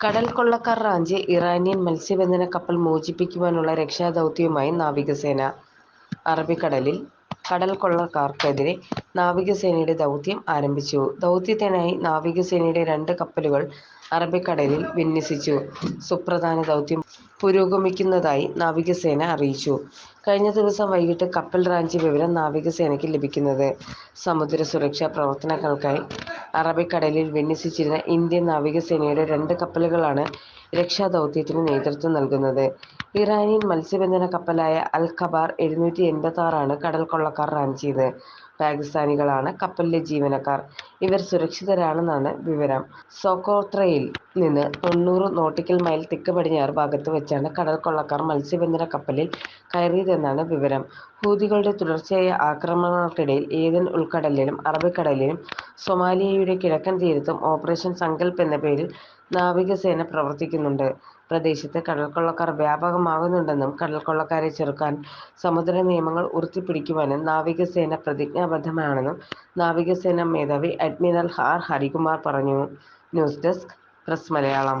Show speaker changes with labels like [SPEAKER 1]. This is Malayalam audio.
[SPEAKER 1] കടൽ കൊള്ളക്കാർ റാഞ്ചിയ ഇറാനിയൻ മത്സ്യബന്ധന കപ്പൽ മോചിപ്പിക്കുവാനുള്ള രക്ഷാദൗത്യവുമായി നാവികസേന. അറബിക്കടലിൽ കടൽ കൊള്ളക്കാർക്കെതിരെ നാവികസേനയുടെ ദൗത്യം ആരംഭിച്ചു. ദൗത്യത്തിനായി നാവികസേനയുടെ രണ്ട് കപ്പലുകൾ അറബിക്കടലിൽ വിന്യസിച്ചു. സുപ്രധാന ദൗത്യം പുരോഗമിക്കുന്നതായി നാവികസേന അറിയിച്ചു. കഴിഞ്ഞ ദിവസം വൈകിട്ട് കപ്പൽ റാഞ്ചി വിവരം നാവികസേനയ്ക്ക് ലഭിക്കുന്നത്. സമുദ്ര സുരക്ഷാ പ്രവർത്തനങ്ങൾക്കായി അറബിക്കടലിൽ വിന്യസിച്ചിരുന്ന ഇന്ത്യൻ നാവികസേനയുടെ രണ്ട് കപ്പലുകളാണ് രക്ഷാദൗത്യത്തിന് നേതൃത്വം നൽകുന്നത്. ഇറാനിയൻ മത്സ്യബന്ധന കപ്പലായ അൽ ഖബാർ എഴുന്നൂറ്റി എൺപത്താറാണ് കടൽ കൊള്ളക്കാർ ചെയ്തത് പാകിസ്ഥാനികളാണ് കപ്പലിലെ ജീവനക്കാർ. ഇവർ സുരക്ഷിതരാണെന്നാണ് വിവരം. സോക്കോത്രയിൽ നിന്ന് തൊണ്ണൂറ് നോട്ടിക്കൽ മൈൽ തെക്ക് പടിഞ്ഞാറ് ഭാഗത്ത് വെച്ചാണ് കടൽ കൊള്ളക്കാർ മത്സ്യബന്ധന കപ്പലിൽ കയറിയതെന്നാണ് വിവരം. ഹൂതികളുടെ തുടർച്ചയായ ആക്രമണങ്ങൾക്കിടയിൽ ഏദൻ ഉൾക്കടലിലും അറബിക്കടലിലും സൊമാലിയയുടെ കിഴക്കൻ തീരത്തും ഓപ്പറേഷൻ സങ്കൽപ് എന്ന പേരിൽ നാവികസേന പ്രവർത്തിക്കുന്നുണ്ട്. പ്രദേശത്ത് കടൽക്കൊള്ളക്കാർ വ്യാപകമാകുന്നുണ്ടെന്നും കടൽക്കൊള്ളക്കാരെ ചെറുക്കാൻ സമുദ്ര നിയമങ്ങൾ ഉയർത്തിപ്പിടിക്കുവാനും നാവികസേന പ്രതിജ്ഞാബദ്ധമാണെന്നും നാവികസേനാ മേധാവി അഡ്മിറൽ ആർ ഹരികുമാർ പറഞ്ഞു. News desk press Malayalam